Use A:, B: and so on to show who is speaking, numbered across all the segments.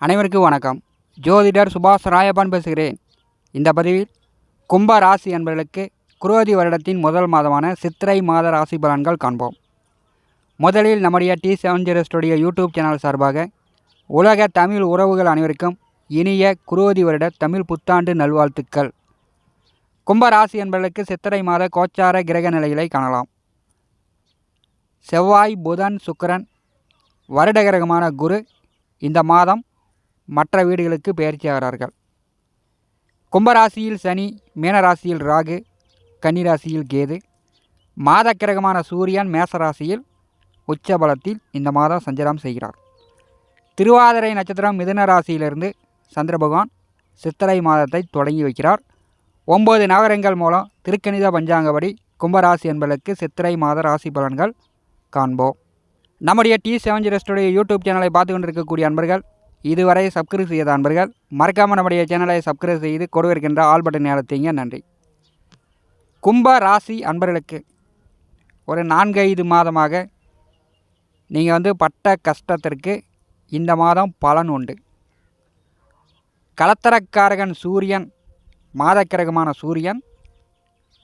A: அனைவருக்கும் வணக்கம். ஜோதிடர் சுபாஷ் ராயப்பான் பேசுகிறேன். இந்த பதிவில் கும்ப ராசி என்பவர்களுக்கு குரோதி வருடத்தின் முதல் மாதமான சித்திரை மாத ராசி பலன்கள் காண்போம். முதலில் நம்முடைய T seven zero studio YouTube channel சார்பாக உலக தமிழ் உறவுகள் அனைவருக்கும் இனிய குரோதி வருட தமிழ் புத்தாண்டு நல்வாழ்த்துக்கள். கும்ப ராசி என்பவர்களுக்கு சித்திரை மாத கோச்சார கிரக நிலைகளை காணலாம். செவ்வாய் புதன் சுக்கரன் வருட கிரகமான குரு இந்த மாதம் மற்ற வீடுகளுக்கு பயிற்சியாகிறார்கள் கும்பராசியில் சனி மீனராசியில் ராகு கன்னிராசியில் கேது மாதக்கிரகமான சூரியன் மேசராசியில் உச்சபலத்தில் இந்த மாதம் சஞ்சாரம் செய்கிறார். திருவாதிரை நட்சத்திரம் மிதுன ராசியிலிருந்து சந்திர பகவான் சித்திரை மாதத்தை தொடங்கி வைக்கிறார். ஒம்பது நகரங்கள் மூலம் திருக்கணித பஞ்சாங்கப்படி கும்பராசி என்பதற்கு சித்திரை மாத ராசி பலன்கள் காண்போம். நம்முடைய T seven zero studio YouTube சேனலை பார்த்து கொண்டிருக்கக்கூடிய அன்பர்கள் இதுவரை சப்ஸ்கிரைப் செய்யாத அன்பர்கள் மறக்காமல் நம்முடைய சேனலை சப்ஸ்கிரைப் செய்து கொடுவிருக்கின்ற ஆல் பட்டன் நேரத்தைங்க நன்றி. கும்ப ராசி அன்பர்களுக்கு ஒரு நான்கு ஐந்து மாதமாக நீங்கள் வந்து பட்ட கஷ்டத்திற்கு இந்த மாதம் பலன் உண்டு. கலத்தரக்காரகன் சூரியன் மாதக்கிரகமான சூரியன்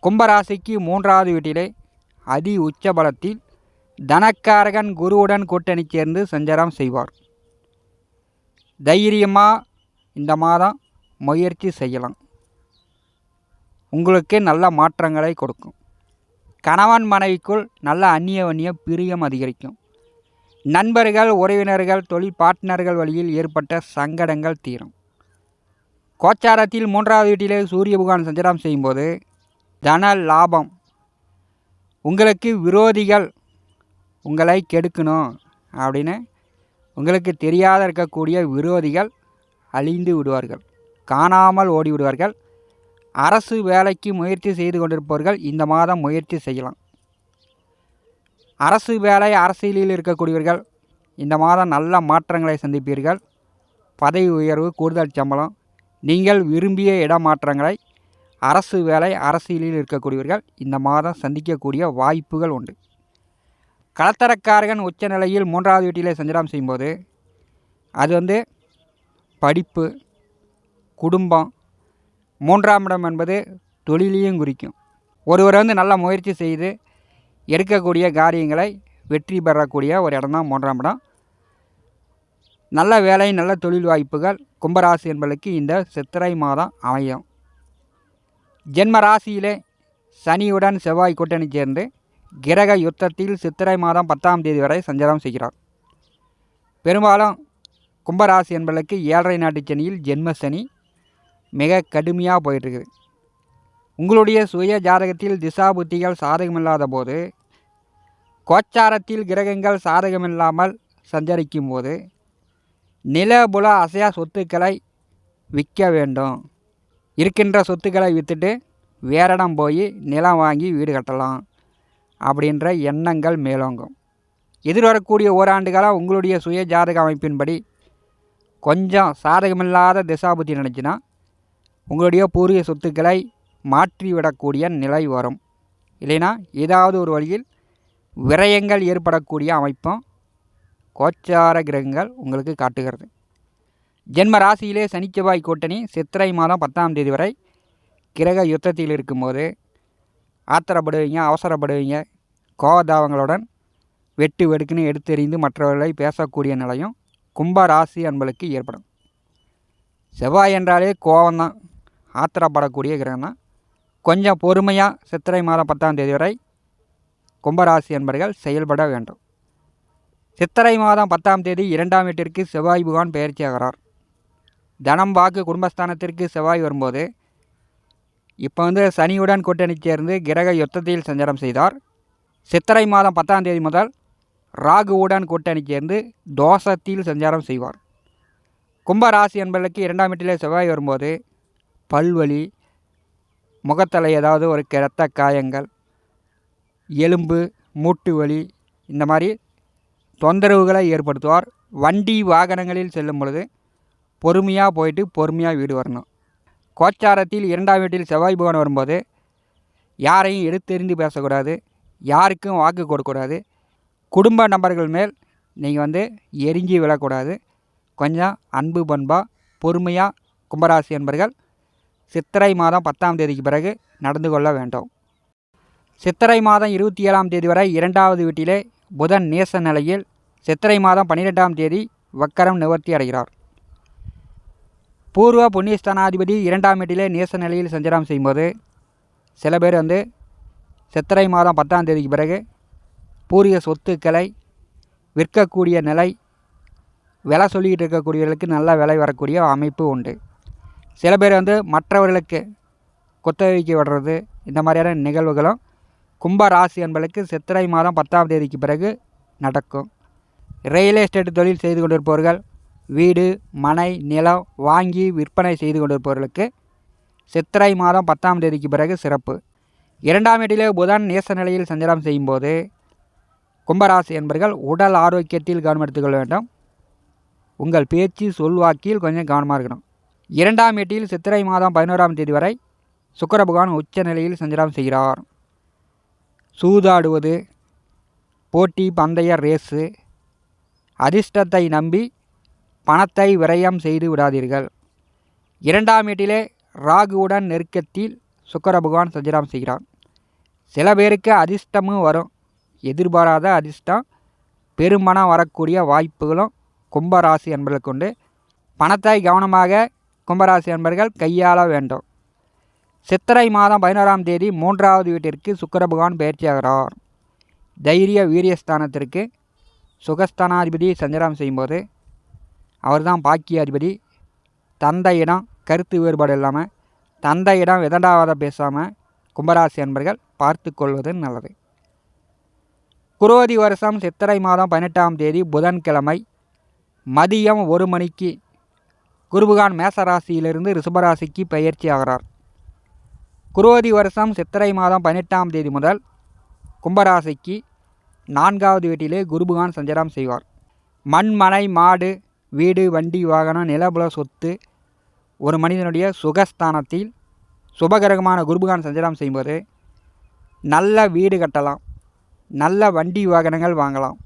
A: கும்பராசிக்கு மூன்றாவது வீட்டிலே அதி உச்ச பலத்தில் தனக்காரகன் குருவுடன் கூட்டணி சேர்ந்து சஞ்சாரம் செய்வார். தைரியமாக இந்த மாதம் முயற்சி செய்யலாம். உங்களுக்கு நல்ல மாற்றங்களை கொடுக்கும். கணவன் மனைவிக்குள் நல்ல அந்நிய பிரியம் அதிகரிக்கும். நண்பர்கள் உறவினர்கள் தொழில் பார்ட்னர்கள் வழியில் ஏற்பட்ட சங்கடங்கள் தீரும். கோச்சாரத்தில் மூன்றாவது வீட்டிலே சூரிய புகான் சஞ்சாரம் செய்யும்போது தன லாபம். உங்களுக்கு விரோதிகள் உங்களை கெடுக்கணும் அப்படின்னு உங்களுக்கு தெரியாத இருக்கக்கூடிய விரோதிகள் அழிந்து விடுவார்கள். காணாமல் ஓடிவிடுவார்கள். அரசு வேலைக்கு முயற்சி செய்து கொண்டிருப்பவர்கள் இந்த மாதம் முயற்சி செய்யலாம். அரசு வேலை அரசியலில் இருக்கக்கூடியவர்கள் இந்த மாதம் நல்ல மாற்றங்களை சந்திப்பீர்கள். பதவி உயர்வு கூடுதல் சம்பளம். நீங்கள் விரும்பிய இடமாற்றங்களை அரசு வேலை அரசியலில் இருக்கக்கூடியவர்கள் இந்த மாதம் சந்திக்கக்கூடிய வாய்ப்புகள் உண்டு. கலத்தரக்காரகன் உச்சநிலையில் மூன்றாவது வீட்டிலே சஞ்சாரம் செய்யும்போது அது வந்து படிப்பு குடும்பம் மூன்றாம் இடம் என்பது தொழிலையும் குறிக்கும். ஒருவர் வந்து நல்ல முயற்சி செய்து எடுக்கக்கூடிய காரியங்களை வெற்றி பெறக்கூடிய ஒரு இடம் தான் மூன்றாம் இடம். நல்ல வேலை நல்ல தொழில் வாய்ப்புகள் கும்பராசி என்பதற்கு இந்த சித்திரை மாதம் அமையும். ஜென்ம ராசியிலே சனியுடன் செவ்வாய் கூட்டணி சேர்ந்து கிரக யுத்தத்தில் சித்திரை மாதம் பத்தாம் தேதி வரை சஞ்சாரம் செய்கிறார். பெரும்பாலும் கும்பராசி என்பதற்கு ஏழரை நாட்டு சனியில் ஜென்ம சனி மிக கடுமையாக போயிட்டுருக்குது. உங்களுடைய சுய ஜாதகத்தில் திசா புத்திகள் சாதகமில்லாத போது கோச்சாரத்தில் கிரகங்கள் சாதகமில்லாமல் சஞ்சரிக்கும் போது நிலபுல அசையா சொத்துக்களை விற்க வேண்டும். இருக்கின்ற சொத்துக்களை விற்றுட்டு வேறிடம் போய் நிலம் வாங்கி வீடு கட்டலாம். அப்படின்ற எண்ணங்கள் மேலோங்கும். எதிர்வரக்கூடிய ஓராண்டுகளாக உங்களுடைய சுய ஜாதக அமைப்பின்படி கொஞ்சம் சாதகமில்லாத திசாபுத்தி நினச்சின்னா உங்களுடைய பூர்வீக சொத்துக்களை மாற்றிவிடக்கூடிய நிலை வரும். இல்லைன்னா ஏதாவது ஒரு வழியில் விரயங்கள் ஏற்படக்கூடிய அமைப்பும் கோச்சார கிரகங்கள் உங்களுக்கு காட்டுகிறது. ஜென்ம ராசியிலே சனிச்செவ்வாய் கூட்டணி சித்திரை மாதம் பத்தாம் தேதி வரை கிரக யுத்தத்தில் இருக்கும்போது ஆத்திரப்படுவீங்க அவசரப்படுவீங்க. கோவதாவங்களுடன் வெட்டு வெடுக்குன்னு எடுத்தெறிந்து மற்றவர்களை பேசக்கூடிய நிலையும் கும்ப ராசி அன்பளுக்கு ஏற்படும். செவ்வாய் என்றாலே கோவம்தான். ஆத்திரப்படக்கூடிய கிரகம் தான் கொஞ்சம் பொறுமையாக சித்திரை மாதம் பத்தாம் தேதி வரை கும்பராசி என்பர்கள் செயல்பட வேண்டும். சித்திரை மாதம் பத்தாம் தேதி இரண்டாம் வீட்டிற்கு செவ்வாய் புகான் பயிற்சியாகிறார் தனம் வாக்கு குடும்பஸ்தானத்திற்கு செவ்வாய் வரும்போது இப்போ வந்து சனியுடன் கூட்டணி சேர்ந்து கிரக யுத்தத்தில் சஞ்சாரம் செய்தார். சித்திரை மாதம் பத்தாம் தேதி முதல் ராகுவுடன் கூட்டணி சேர்ந்து தோஷத்தில் சஞ்சாரம் செய்வார். கும்பராசி என்பதற்கு இரண்டாம் வீட்டிலே செவ்வாய் வரும்போது பல்வலி முகத்தலை ஏதாவது ஒரு இரத்த காயங்கள் எலும்பு மூட்டு வலி இந்த மாதிரி தொந்தரவுகளை ஏற்படுத்துவார். வண்டி வாகனங்களில் செல்லும் பொழுது பொறுமையாக போயிட்டு பொறுமையாக வீடு வரணும். கோச்சாரத்தில் இரண்டாம் வீட்டில் செவ்வாய் பகவான் வரும்போது யாரையும் எடுத்தெறிந்து பேசக்கூடாது யாருக்கும் வாக்கு கொடுக்கக்கூடாது. குடும்ப நபர்கள் மேல் நீங்கள் வந்து எரிஞ்சு விழக்கூடாது. கொஞ்சம் அன்பு பண்பாக பொறுமையாக கும்பராசி என்பர்கள் சித்திரை மாதம் பத்தாம் தேதிக்கு பிறகு நடந்து கொள்ள வேண்டும். சித்திரை மாதம் இருபத்தி ஏழாம் தேதி வரை இரண்டாவது வீட்டிலே புதன் நேச நிலையில் சித்திரை மாதம் பன்னிரெண்டாம் தேதி வக்கரம் நிவர்த்தி அடைகிறார். பூர்வ புண்ணியஸ்தானாதிபதி இரண்டாம் வீட்டிலே நேச நிலையில் சஞ்சாரம் செய்யும்போது சில பேர் வந்து சித்திரை மாதம் பத்தாம் தேதிக்கு பிறகு பூர்வீக சொத்துக்களை விற்கக்கூடிய நிலை விலை சொல்லிக்கிட்டு இருக்கக்கூடியவர்களுக்கு நல்ல விலை வரக்கூடிய அமைப்பு உண்டு. சில பேர் வந்து மற்றவர்களுக்கு குத்தகைக்கு விடுறது இந்த மாதிரியான நிகழ்வுகளும் கும்ப ராசி என்பதற்கு சித்திரை மாதம் பத்தாம் தேதிக்கு பிறகு நடக்கும். ரியல் எஸ்டேட் தொழில் செய்து கொண்டிருப்பவர்கள் வீடு மனை நிலம் வாங்கி விற்பனை செய்து கொண்டிருப்பவர்களுக்கு சித்திரை மாதம் பத்தாம் தேதிக்கு பிறகு சிறப்பு. இரண்டாம் வீட்டிலே புதன் நேச நிலையில் சஞ்சாரம் செய்யும்போது கும்பராசி என்பர்கள் உடல் ஆரோக்கியத்தில் கவனம் எடுத்துக்கொள்ள வேண்டும். உங்கள் பேச்சு சொல்வாக்கில் கொஞ்சம் கவனமாக இருக்கணும். இரண்டாம் வீட்டில் சித்திரை மாதம் பதினோராம் தேதி வரை சுக்கர பகவான் உச்ச நிலையில் சஞ்சாரம் செய்கிறார். சூதாடுவது போட்டி பந்தய ரேஸு அதிர்ஷ்டத்தை நம்பி பணத்தை விரயம் செய்து விடாதீர்கள். இரண்டாம் வீட்டிலே ராகுவுடன் நெருக்கத்தில் சுக்கர பகவான் சஞ்சாரம் செய்கிறார். சில பேருக்கு அதிர்ஷ்டமும் வரும். எதிர்பாராத அதிர்ஷ்டம் பெருமணம் வரக்கூடிய வாய்ப்புகளும் கும்பராசி என்பர்களுக்கு உண்டு. பணத்தை கவனமாக கும்பராசி என்பர்கள் கையாள வேண்டும். சித்திரை மாதம் பதினோராம் தேதி மூன்றாவது வீட்டிற்கு சுக்கர பகவான் பயிற்சியாகிறார். தைரிய வீரியஸ்தானத்திற்கு சுகஸ்தானாதிபதி சஞ்சாரம் செய்யும்போது அவர் தான் பாக்கியாதிபதி. தந்தையிடம் கருத்து வேறுபாடு இல்லாமல் தந்தையிடம் விதண்டாவாத பேசாமல் கும்பராசி என்பர்கள் பார்த்து கொள்வது நல்லது. குரோதி வருஷம் சித்திரை மாதம் பதினெட்டாம் தேதி புதன்கிழமை மதியம் ஒரு மணிக்கு குருபகான் மேசராசியிலிருந்து ரிஷபராசிக்கு பயிற்சி ஆகிறார். குரோதி வருஷம் சித்திரை மாதம் பதினெட்டாம் தேதி முதல் கும்பராசிக்கு நான்காவது வீட்டிலே குருபகான் சஞ்சாரம் செய்வார். மண் மனை மாடு வீடு வண்டி வாகனம் நிலபுல சொத்து ஒரு மனிதனுடைய சுகஸ்தானத்தில் சுபகிரகமான குருபகான் சஞ்சாரம் செய்யும்போது நல்ல வீடு கட்டலாம் நல்ல வண்டி வாகனங்கள் வாங்கலாம்.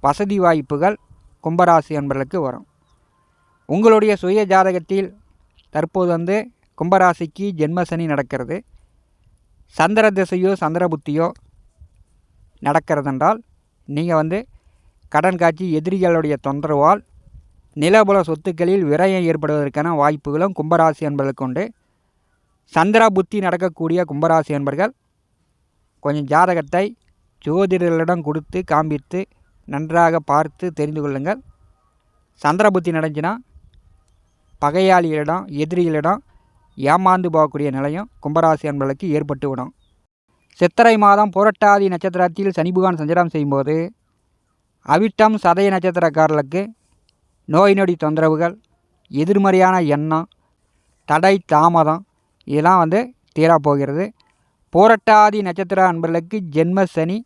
A: வசதி வாய்ப்புகள் கும்பராசி என்பர்களுக்கு வரும். உங்களுடைய சுய ஜாதகத்தில் தற்போது வந்து கும்பராசிக்கு ஜென்மசனி நடக்கிறது. சந்திர திசையோ சந்திர புத்தியோ நடக்கிறதென்றால் நீங்கள் வந்து கடன் காட்சி எதிரிகளுடைய தொந்தரவால் நிலபுல சொத்துக்களில் விரயம் ஏற்படுவதற்கான வாய்ப்புகளும் கும்பராசி என்பதற்கு உண்டு. சந்திர புத்தி நடக்கக்கூடிய கும்பராசி என்பர்கள் கொஞ்சம் ஜாதகத்தை ஜோதிடர்களிடம் கொடுத்து காண்பித்து நன்றாக பார்த்து தெரிந்து கொள்ளுங்கள். சந்திர புத்தி நடந்துச்சுன்னா பகையாளிகளிடம் எதிரிகளிடம் ஏமாந்து போகக்கூடிய நிலையும் கும்பராசி என்பர்களுக்கு ஏற்பட்டு விடும். சித்திரை மாதம் புரட்டாதி நட்சத்திரத்தில் சனிபகவான் சஞ்சாரம் செய்யும்போது அவிட்டம் சதய நட்சத்திரக்காரர்களுக்கு நோய் நொடி தொந்தரவுகள் எதிர்மறையான எண்ணம் தடை தாமதம் இதெல்லாம் வந்து தீரப்போகிறது போரட்டாதி நட்சத்திர அன்பர்களுக்கு ஜென்ம சனி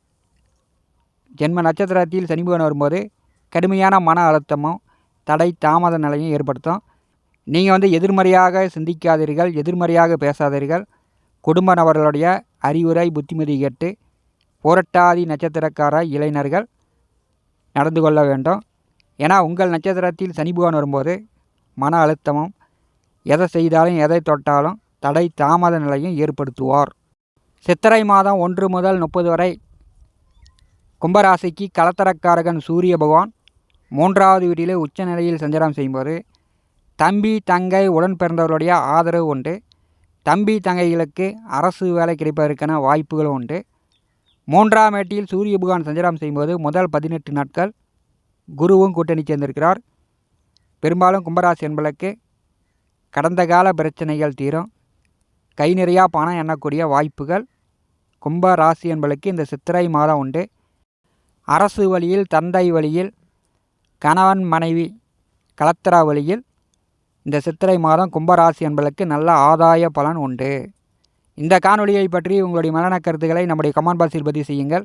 A: ஜென்ம நட்சத்திரத்தில் சனி பகவான் வரும்போது கடுமையான மன அழுத்தமும் தடை தாமத நிலையும் ஏற்படுத்தும். நீங்கள் வந்து எதிர்மறையாக சிந்திக்காதீர்கள் எதிர்மறையாக பேசாதீர்கள். குடும்ப நபர்களுடைய அறிவுரை புத்திமதி கேட்டு போரட்டாதி நட்சத்திரக்கார இளைஞர்கள் நடந்து கொள்ள வேண்டும். ஏன்னா உங்கள் நட்சத்திரத்தில் சனி பகவான் வரும்போது மன அழுத்தமும் எதை செய்தாலும் எதை தொட்டாலும் தடை தாமத நிலையும் ஏற்படுத்துவார். சித்திரை மாதம் ஒன்று முதல் முப்பது வரை கும்பராசிக்கு கலத்தரக்காரகன் சூரிய பகவான் மூன்றாவது வீட்டிலே உச்ச நிலையில் சஞ்சாரம் செய்யும்போது தம்பி தங்கை உடன் பிறந்தவர்களுடைய ஆதரவு உண்டு. தம்பி தங்கைகளுக்கு அரசு வேலை கிடைப்பதற்கான வாய்ப்புகளும் உண்டு. மூன்றாம் ஏட்டில் சூரிய பகவான் சஞ்சாரம் செய்யும்போது முதல் பதினெட்டு நாட்கள் குருவும் கூட்டணி சேர்ந்திருக்கிறார். பெரும்பாலும் கும்பராசி என்பதற்கு கடந்த கால பிரச்சனைகள் தீரும். கை நிறையா பணம் எண்ணக்கூடிய வாய்ப்புகள் கும்ப ராசி என்பதற்கு இந்த சித்திரை மாதம் உண்டு. அரசு வழியில் தந்தை வழியில் கணவன் மனைவி கலத்தரா வழியில் இந்த சித்திரை மாதம் கும்பராசி என்பதற்கு நல்ல ஆதாய பலன் உண்டு. இந்த காணொலியை பற்றி உங்களுடைய மரண கருத்துக்களை நம்முடைய கமெண்ட் பாக்ஸில் பதிவு செய்யுங்கள்.